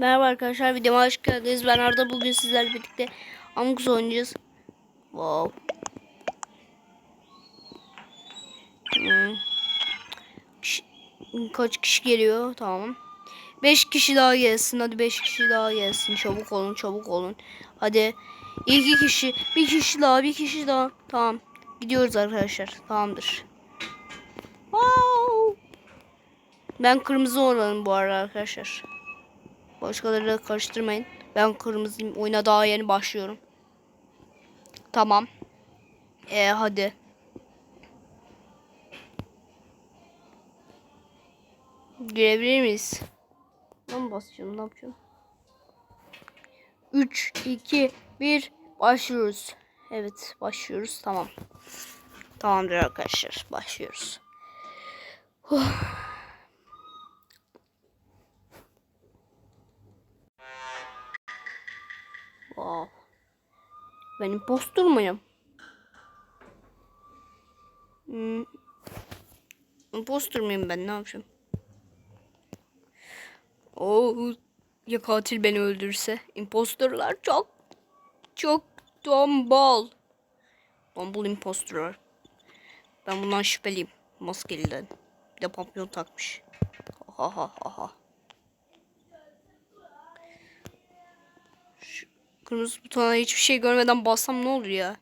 Merhaba arkadaşlar videoma hoş geldiniz. Ben Arda bugün sizlerle birlikte Among oynayacağız. Wow. Hmm. Kaç kişi geliyor? Tamam. 5 kişi daha gelsin. Hadi 5 kişi daha gelsin. Çabuk olun, çabuk olun. Hadi. 2 kişi, bir kişi daha, bir kişi daha. Tamam. Gidiyoruz arkadaşlar. Tamamdır. Wow. Ben kırmızı olanım bu arada arkadaşlar. Başkalarıyla karıştırmayın. Ben kırmızıyım. Oyuna daha yeni başlıyorum. Tamam. Ee, hadi. Girebilir miyiz? Mi basacağım? Ne yapacağım? 3, 2, 1. Başlıyoruz. Evet başlıyoruz. Tamam. Tamamdır arkadaşlar. Başlıyoruz. Huh. Ben impostor muyum? Hmm. Impostor muyum ben? Ne yapacağım? Oo, ya katil beni öldürse? Impostorlar çok çok tombul. Tombul impostorlar. Ben bundan şüpheliyim. Maskeliden. Bir de papyon takmış. Ha ha ha ha. Kırmızı butona hiçbir şey görmeden bassam ne olur ya?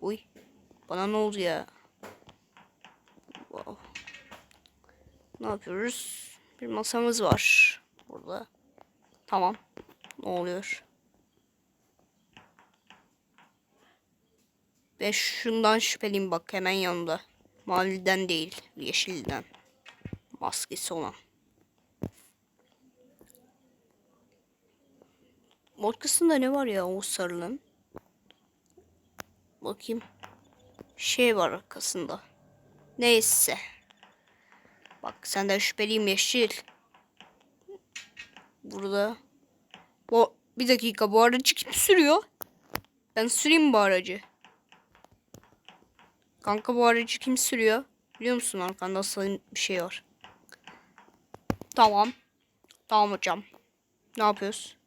Uy. Bana ne oldu ya? Wow. Ne yapıyoruz? Bir masamız var. Burada. Tamam. Ne oluyor? Ben şundan şüpheliyim bak hemen yanında. Maviden değil, yeşilden. Maskesi olan. Arkasında ne var ya o sarının? Bakayım. Şey var arkasında. Neyse. Bak senden şüpheliyim yeşil. Burada. Bu bir dakika bu aracı kim sürüyor? Ben süreyim bu aracı. Kanka bu aracı kim sürüyor? Biliyor musun arkanda sarı bir şey var. Tamam. Tamam hocam. Ne yapıyoruz?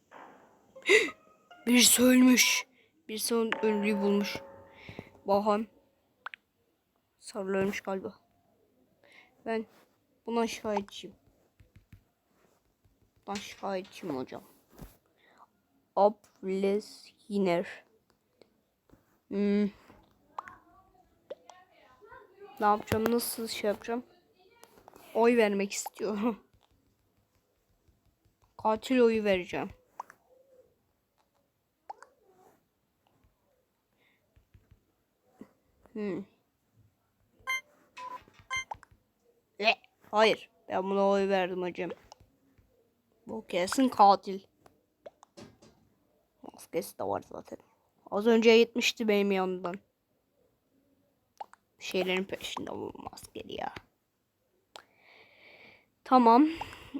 Birisi ölmüş. Birisi onun ölüyü bulmuş. Bahan. Sarılı ölmüş galiba. Ben buna şikayetçiyim. Ben şikayetçiyim hocam. Ables Hiner. Hmm. Ne yapacağım? Nasıl şey yapacağım? Oy vermek istiyorum. Katil oyu vereceğim. Hmm. E, hayır. Ben buna oy verdim hocam. Bu kesin katil. Maskesi de var zaten. Az önce gitmişti benim yanımdan. Şeylerin peşinde bu maskeli ya. Tamam.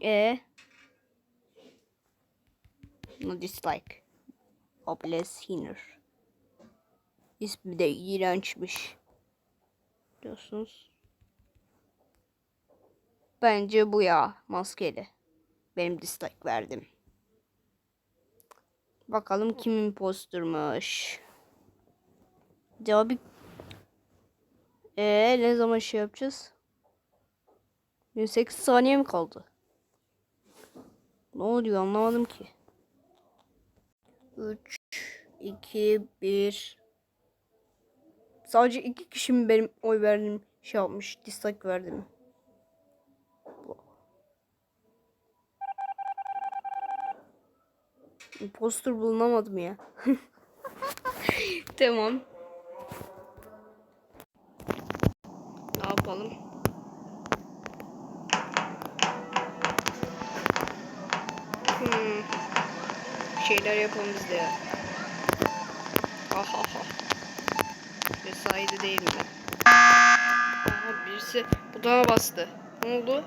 E. No dislike. Hopeless Hinner. İsmi de iğrençmiş. Diyorsunuz. Bence bu ya maskeli. Benim dislike verdim. Bakalım kim imposturmuş. Cevabı ee, ne zaman şey yapacağız? 28 saniye mi kaldı? Ne oluyor anlamadım ki. 3 2 1 Sadece iki kişi mi benim oy verdim şey yapmış dislike verdim. Impostor bulunamadım ya. tamam. Ne yapalım? Hmm. Bir şeyler yapalım biz de ya. Ha ha ha. Mesaide değil mi? Aha birisi butona bastı. Ne oldu?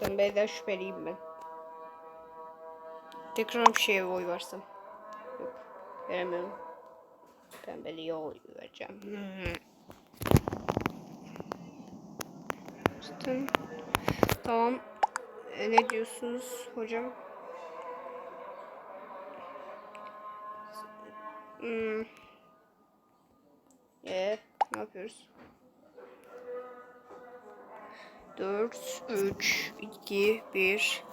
Tembelden şüpheliyim ben. Tekrar bir şeye oy versem. Yok. Veremiyorum. Pembeliğe oy vereceğim. Zaten- Tamam. E, ne diyorsunuz hocam? Hmm. E ne yapıyoruz? 4 3 2 1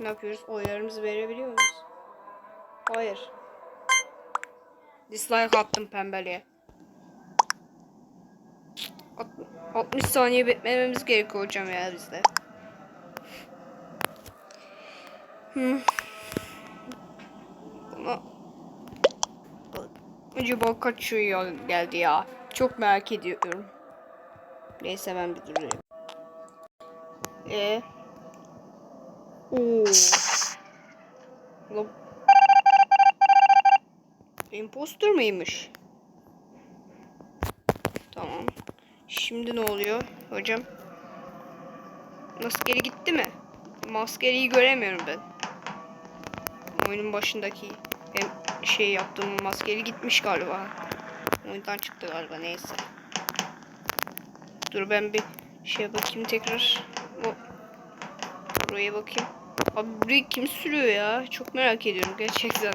Ne yapıyoruz? Oylarımızı verebiliyor muyuz? Hayır. Dislike attım pembeliğe. Alt- 60 saniye beklememiz gerekiyor hocam ya bizde. Hmm. Acaba kaç şey geldi ya? Çok merak ediyorum. Neyse ben bir durayım. E. Oo. Ulan- Imposter? Tamam. Şimdi ne oluyor hocam? Maskeli gitti mi? Maskeliyi göremiyorum ben. Oyunun başındaki hem şey yaptığım maskeli gitmiş galiba. Oyundan çıktı galiba neyse. Dur ben bir şey bakayım tekrar. O buraya bakayım. Abi burayı kim sürüyor ya? Çok merak ediyorum gerçekten.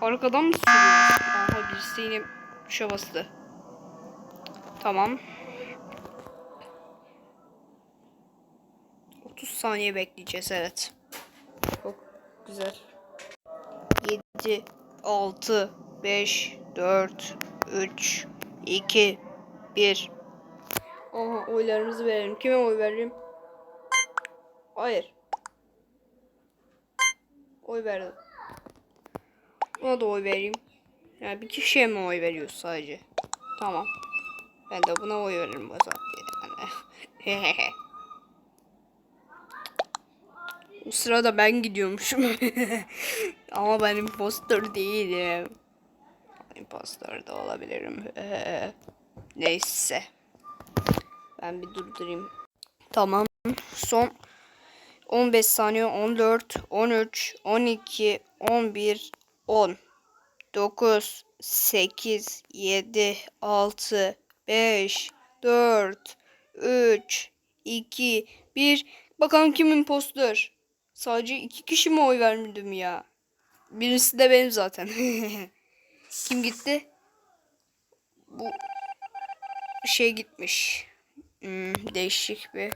Arkadan mı sürüyor? Aha birisi yine tuşa bastı. Tamam. 30 saniye bekleyeceğiz evet. Çok güzel. 7 6 5 4 3 2 1 Aha oylarımızı verelim. Kime oy verelim? Hayır. Oy verdim. Ona da oy vereyim. Yani bir kişiye mi oy veriyoruz sadece? Tamam. Ben de buna oy veririm o zaman. Yani. o sırada ben gidiyormuşum. Ama ben impostor değilim. Impostor da olabilirim. Neyse. Ben bir durdurayım. Tamam. Son 15 saniye 14 13 12 11 10 9 8 7 6 5 4 3 2 1 Bakalım kim impostor? Sadece iki kişi mi oy vermedim ya? Birisi de benim zaten. kim gitti? Bu şey gitmiş. Hmm, değişik bir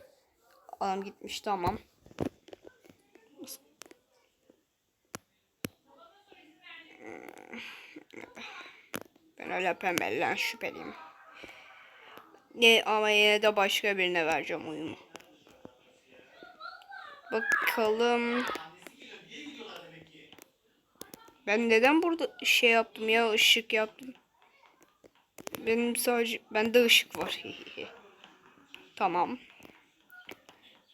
adam gitmiş tamam. Ben öyle pembelden şüpheliyim. Ne ama yine de başka birine vereceğim oyumu. Bakalım. Ben neden burada şey yaptım ya ışık yaptım. Benim sadece bende ışık var. tamam.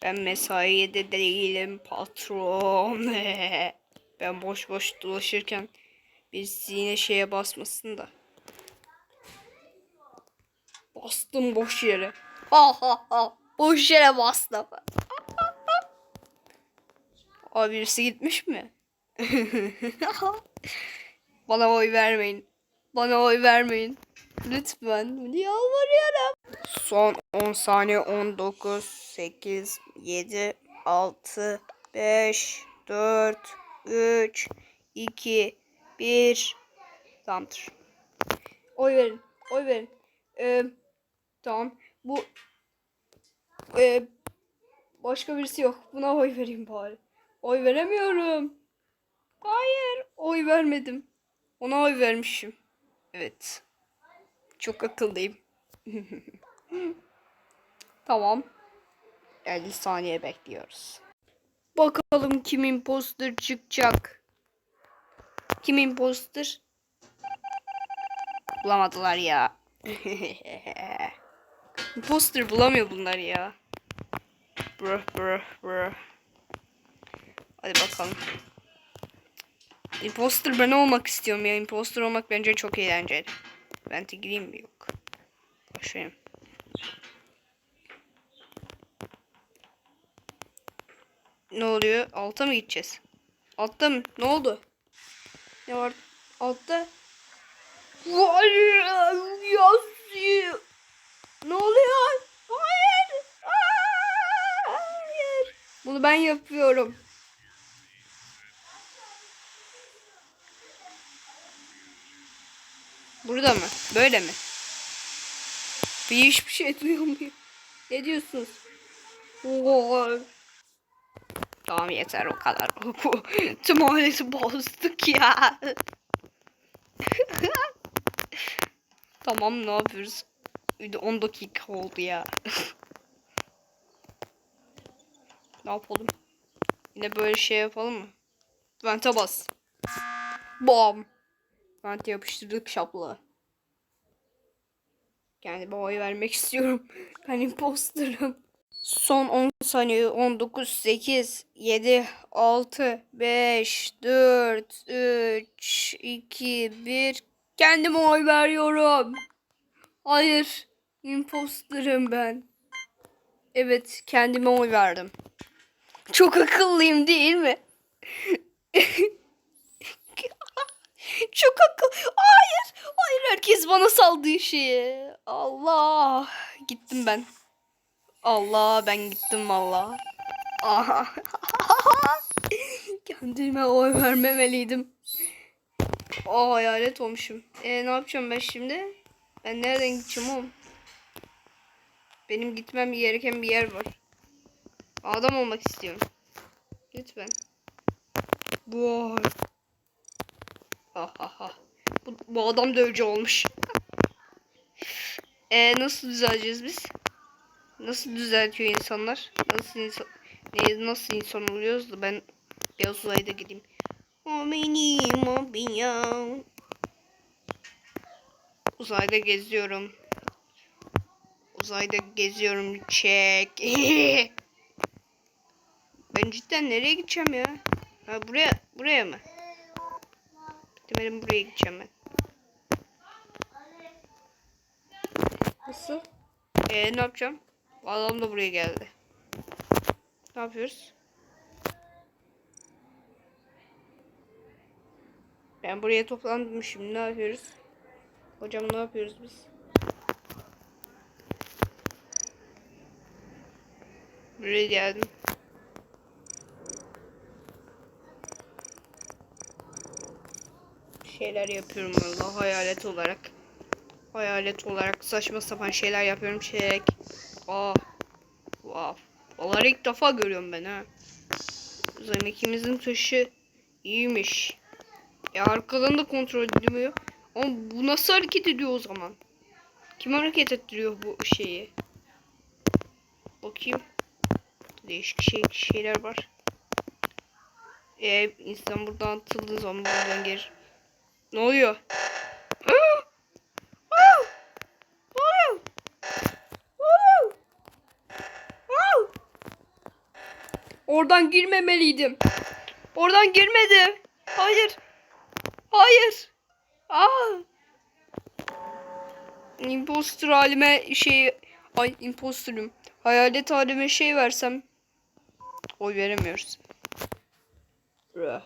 Ben mesaiye de değilim patron. ben boş boş dolaşırken birisi yine şeye basmasın da. Bastım boş yere. Ha ha ha. Boş yere bastım. Abi birisi gitmiş mi? Bana oy vermeyin. Bana oy vermeyin. Lütfen. Yalvarıyorum. Son 10 saniye 19 8 7 6 5 4 3 2 1 Tamamdır. Oy verin. Oy verin. Ee, tamam. Bu ee, başka birisi yok. Buna oy vereyim bari. Oy veremiyorum. Hayır. Oy vermedim. Ona oy vermişim. Evet. Çok akıllıyım. tamam. 50 saniye bekliyoruz. Bakalım kim imposter çıkacak. Kim imposter? Bulamadılar ya. imposter bulamıyor bunlar ya. Bro bro bro. Hadi bakalım. Imposter ben olmak istiyorum ya. Imposter olmak bence çok eğlenceli. Ben de gireyim mi? Yok. Başlayayım. Ne oluyor? Alta mı gideceğiz? Altta mı? Ne oldu? Ne var? Altta? Var ya. Ne oluyor? Hayır. Hayır. Bu Bunu ben yapıyorum. Burada mı? Böyle mi? Bir hiçbir şey duyamıyorum. Ne diyorsunuz? Tamam yeter o kadar. Tüm aleti bozduk ya. tamam ne yapıyoruz? Bir de 10 dakika oldu ya. ne yapalım? Yine böyle şey yapalım mı? Vente bas. Bam. Vente yapıştırdık şapla. Kendime oy vermek istiyorum. Ben imposterım. Son 10 saniye 19 8 7 6 5 4 3 2 1 Kendime oy veriyorum. Hayır. Imposterım ben. Evet kendime oy verdim. Çok akıllıyım değil mi? Çok akıl. Hayır. Hayır herkes bana saldığı şeye. Allah. Gittim ben. Allah ben gittim valla. Kendime oy vermemeliydim. Aa hayalet olmuşum. E ne yapacağım ben şimdi? Ben nereden gideceğim oğlum? Benim gitmem gereken bir yer var. Adam olmak istiyorum. Lütfen. Vay. Ha ha ha. Bu, bu adam dövücü olmuş. e nasıl düzeleceğiz biz? Nasıl düzeltiyor insanlar? Nasıl insan ne, nasıl insan oluyoruz da ben biraz uzayda gideyim. O benim o. Uzayda geziyorum. Uzayda geziyorum çek. ben cidden nereye gideceğim ya? Ha buraya buraya mı? Demedim buraya gideceğim ben. Nasıl? Ee, ne yapacağım? Adam da buraya geldi. Ne yapıyoruz? Ben buraya toplandım şimdi ne yapıyoruz? Hocam ne yapıyoruz biz? Buraya geldim. Şeyler yapıyorum valla hayalet olarak. Hayalet olarak saçma sapan şeyler yapıyorum. Çek. Aa. Wow. Onları ilk defa görüyorum ben ha. Bizim ikimizin taşı iyiymiş. Ya arkadan da kontrol edilmiyor. Ama bu nasıl hareket ediyor o zaman? Kim hareket ettiriyor bu şeyi? Bakayım. Değişik şey, şeyler var. Ee, insan buradan atıldığı zaman buradan geri... Ne oluyor? Oradan girmemeliydim. Oradan girmedim. Hayır. Hayır. Aa. Imposter halime şey ay imposterım. Hayalet halime şey versem oy veremiyoruz. Röh.